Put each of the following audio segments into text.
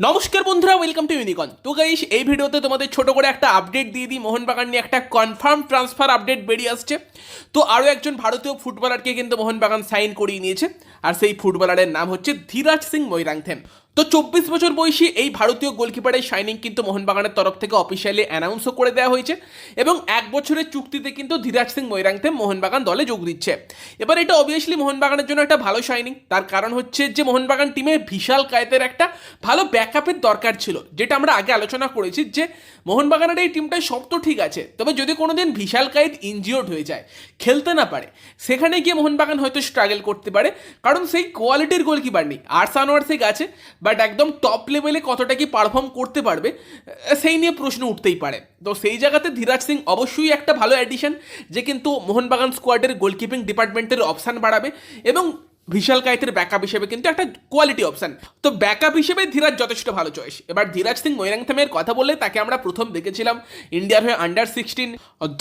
নমস্কার বন্ধুরা welcome to ইউনিকন তো গাইস এই ভিডিওতে তোমাদের ছোট করে একটা আপডেট দিয়ে দিই। মোহনবাগান নিয়ে একটা কনফার্ম ট্রান্সফার আপডেট বেরিয়ে আসছে। তো আরও একজন ভারতীয় ফুটবলারকে কিন্তু মোহনবাগান সাইন করিয়ে নিয়েছে। আর সেই ফুটবলারের নাম হচ্ছে ধীরাজ সিং মৈরাংথেম তো চব্বিশ বছর বয়সী এই ভারতীয় গোলকিপারের শাইনিং কিন্তু মোহনবাগানের তরফ থেকে অফিসিয়ালি অ্যানাউন্সও করে দেওয়া হয়েছে এবং এক বছরের চুক্তিতে কিন্তু ধীরাজ সিং মৈরাংতে মোহনবাগান দলে যোগ দিচ্ছে। এবার এটা অবভিয়াসলি মোহনবাগানের জন্য একটা ভালো শাইনিং তার কারণ হচ্ছে যে মোহনবাগান টিমে বিশাল কায়েতের একটা ভালো ব্যাকআপের দরকার ছিল, যেটা আমরা আগে আলোচনা করেছি যে মোহনবাগানের এই টিমটায় সব তো ঠিক আছে, তবে যদি কোনোদিন বিশাল কায়েত ইনজিওর্ড হয়ে যায়, খেলতে না পারে, সেখানে গিয়ে মোহনবাগান হয়তো স্ট্রাগল করতে পারে, কারণ সেই কোয়ালিটির গোলকিপার নেই। আর সানোয়ার সিং আছে বাট একদম টপ লেভেলে কতটা কি পারফর্ম করতে পারবে, সেই নিয়ে প্রশ্ন উঠতেই পারে। তো সেই জায়গাতে ধীরাজ সিং অবশ্যই একটা ভালো অ্যাডিশন যে কিন্তু মোহনবাগান স্কোয়াডের গোলকিপিং ডিপার্টমেন্টের অপশান বাড়াবে এবং বিশাল কায়েতের ব্যাকআপ হিসেবে কিন্তু একটা কোয়ালিটি অপশন তো ব্যাকআপ হিসেবে ধীরাজ যথেষ্ট ভালো চয়েস এবার ধীরাজ সিং মৈরাংথামের কথা বললে তাকে আমরা প্রথম দেখেছিলাম ইন্ডিয়ার হয়ে আন্ডার সিক্সটিন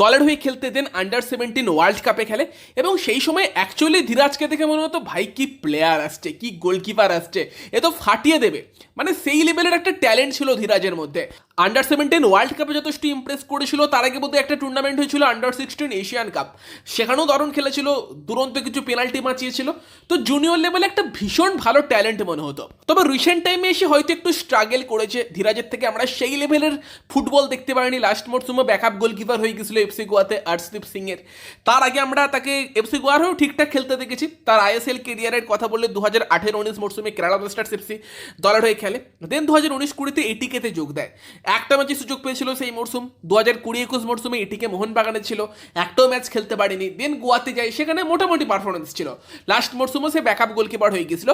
দলের হয়ে খেলতে দেন আন্ডার সেভেন্টিন ওয়ার্ল্ড কাপে খেলে। এবং সেই সময় অ্যাকচুয়ালি ধীরাজকে দেখে মনে হতো, ভাই, কি প্লেয়ার আসছে, কি গোলকিপার আসছে, এ তো ফাটিয়ে দেবে। মানে সেই লেভেলের একটা ট্যালেন্ট ছিল ধীরাজের মধ্যে। আন্ডার সেভেন্টিন ওয়ার্ল্ড কাপে যথেষ্ট ইমপ্রেস করেছিল, তার আগে বোধহয় একটা টুর্নামেন্ট হয়েছিল আন্ডার সিক্সটিন এশিয়ান কাপ সেখানেও দারুণ খেলেছিল, দুরন্ত কিছু পেনাল্টি বাঁচিয়েছিল। তো জুনিয়র লেভেলে একটা ভীষণ ভালো ট্যালেন্ট মনে হতো। তবে রিসেন্ট টাইমে এসে হয়তো একটু স্ট্রাগেল করেছে। ধীরাজের থেকে আমরা সেই লেভেলের ফুটবল দেখতে পারিনি। লাস্ট মরসুমে ব্যাকআপ গোলকিপার হয়ে গেছিল এফসি গোয়াতে আর্শদীপ সিং এর। তার আগে আমরা তাকে এফসি গোয়ার হয়েও ঠিকঠাক খেলতে দেখেছি। তার আইএসএল কেরিয়ারের কথা বললে দু হাজার আঠেরো উনিশ মরসুমে কেরালা ব্লাস্টার্স এফসি দলের হয়ে খেলে। দেন দু হাজার উনিশ কুড়িতে এটিকেতে যোগ দেয়। একটা ম্যাচে সুযোগ পেয়েছিল সেই মরসুম। দু হাজার কুড়ি একুশ মরসুমে এটিকে মোহনবাগানে ছিল। একটাও ম্যাচ খেলতে পারেনি। দেন গোয়াতে যায় সেখানে মোটামুটি পারফরমেন্স ছিল। লাস্ট মরসুমও সে ব্যাকআপ গোলকিপার হয়ে গেছিল।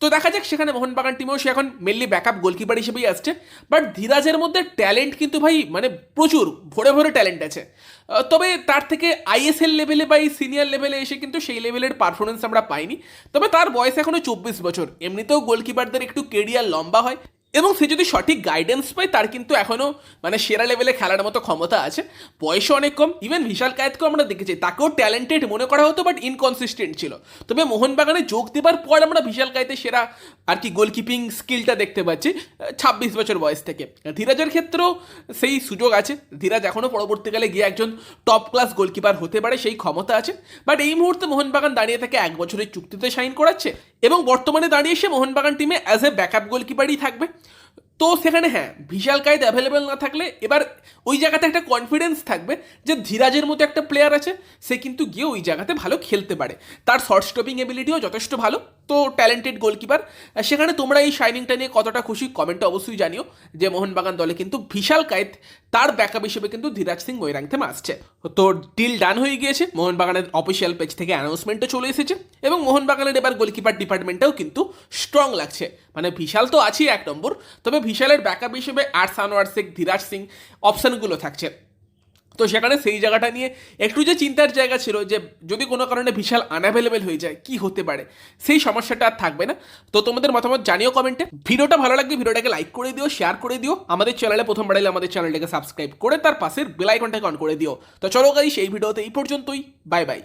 তো দেখা যাক, সেখানে মোহনবাগান টিমেও সে এখন মেনলি ব্যাকআপ গোলকিপার হিসেবেই আসছে। বাট ধীরাজের মধ্যে ট্যালেন্ট কিন্তু ভাই মানে প্রচুর, ভরে ভরে ট্যালেন্ট আছে। তবে তার থেকে আইএসএল লেভেলে বা এই সিনিয়র লেভেলে এসে কিন্তু সেই লেভেলের পারফরমেন্স আমরা পাইনি। তবে তার বয়স এখনও চব্বিশ বছর। এমনিতেও গোলকিপারদের একটু কেরিয়ার লম্বা হয়। এবং সে যদি সঠিক গাইডেন্স পায়, তার কিন্তু এখনও মানে সেরা লেভেলে খেলার মতো ক্ষমতা আছে। বয়সও অনেক কম। ইভেন বিশাল কায়েতকেও আমরা দেখেছি। তাকেও ট্যালেন্টেড মনে করা হতো বাট ইনকনসিস্টেন্ট ছিল। তবে মোহনবাগানে যোগ দেবার পর আমরা বিশাল কায়েতে সেরা আর কি গোলকিপিং স্কিলটা দেখতে পাচ্ছি, ছাব্বিশ বছর বয়স থেকে। ধীরাজের ক্ষেত্রেও সেই সুযোগ আছে। ধীরাজ এখনও পরবর্তীকালে গিয়ে একজন টপ ক্লাস গোলকিপার হতে পারে, সেই ক্ষমতা আছে। বাট এই মুহূর্তে মোহনবাগান দাঁড়িয়ে থাকে এক বছরের চুক্তিতে সাইন করাচ্ছে এবং বর্তমানে দাঁড়িয়ে সে মোহনবাগান টিমে অ্যাজ এ ব্যাকআপ গোলকিপারই থাকবে। তো সেখানে হ্যাঁ ভিশাল কায়েদ অ্যাভেলেবেল না থাকলে এবার ওই জায়গাতে একটা কনফিডেন্স থাকবে যে ধীরাজের মতো একটা প্লেয়ার আছে, সে কিন্তু গিয়ে ওই জায়গাতে ভালো খেলতে পারে। তার শর্ট স্টপিং এবিলিটিও যথেষ্ট ভালো। তো ট্যালেন্টেড গোলকিপার সেখানে তোমরা এই শাইনিংটা নিয়ে কতটা খুশি কমেন্টে অবশ্যই জানিও যে মোহনবাগান দলে কিন্তু বিশাল কায়েত, তার ব্যাকআপ হিসেবে কিন্তু ধীরাজ সিং মৈরাংথেম আসছে। তো ডিল ডান হয়ে গিয়েছে, মোহনবাগানের অফিসিয়াল পেজ থেকে অ্যানাউন্সমেন্টও চলে এসেছে এবং মোহনবাগানের এবার গোলকিপার ডিপার্টমেন্টটাও কিন্তু স্ট্রং লাগছে। মানে বিশাল তো আছেই এক নম্বর, তবে বিশালের ব্যাকআপ হিসেবে আর সানোয়ার শেখ, ধীরাজ সিং অপশানগুলো থাকছে। তো সেখানে সেই জায়গাটা নিয়ে একটু যে চিন্তার জায়গা ছিল যে যদি কোনো কারণে বিশাল আনঅ্যাভেলেবেল হয়ে যায়, কি হতে পারে? সেই সমস্যাটা আর থাকবে না। তো তোমাদের মতামত জানিও কমেন্টে ভিডিওটা ভালো লাগবে ভিডিওটাকে লাইক করে দিও শেয়ার করে দিও। আমাদের চ্যানেলে প্রথম বাড়াইলে আমাদের চ্যানেলটাকে সাবস্ক্রাইব করে তার পাশের বেলাইকনটাকে অন করে দিও। তো চলো গাইস সেই ভিডিওতে এই পর্যন্তই। Bye bye